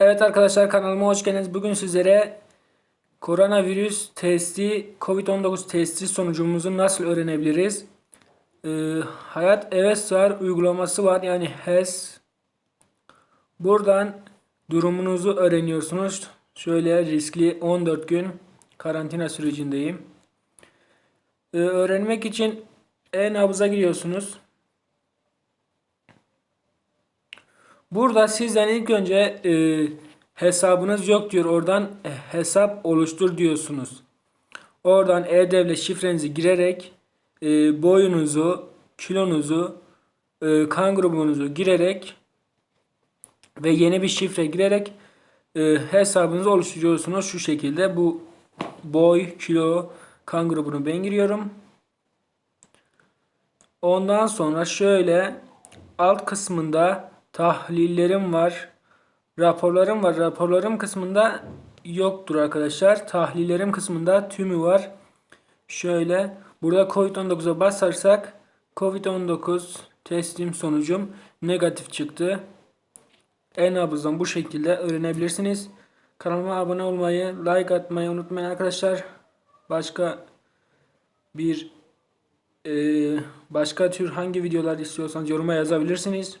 Evet arkadaşlar kanalıma hoş geldiniz. Bugün sizlere koronavirüs testi, Covid-19 testi sonucumuzu nasıl öğrenebiliriz? Ee, Hayat Evet Sığar uygulaması var. Yani HES. Buradan durumunuzu öğreniyorsunuz. Şöyle riskli 14 gün karantina sürecindeyim. Ee, öğrenmek için e-nabıza giriyorsunuz. Burada sizden ilk önce e, hesabınız yok diyor. Oradan e, hesap oluştur diyorsunuz. Oradan e-devlet şifrenizi girerek e, boyunuzu, kilonuzu, e, kan grubunuzu girerek ve yeni bir şifre girerek e, hesabınızı oluşturuyorsunuz şu şekilde. Bu boy, kilo, kan grubunu ben giriyorum. Ondan sonra şöyle alt kısmında tahlillerim var. Raporlarım var. Raporlarım kısmında yoktur arkadaşlar. Tahlillerim kısmında tümü var. Şöyle burada Covid-19'a basarsak Covid-19 testim sonucum negatif çıktı. E-nabızdan bu şekilde öğrenebilirsiniz. Kanalıma abone olmayı, like atmayı unutmayın arkadaşlar. Başka bir ee, başka tür hangi videolar istiyorsanız yoruma yazabilirsiniz.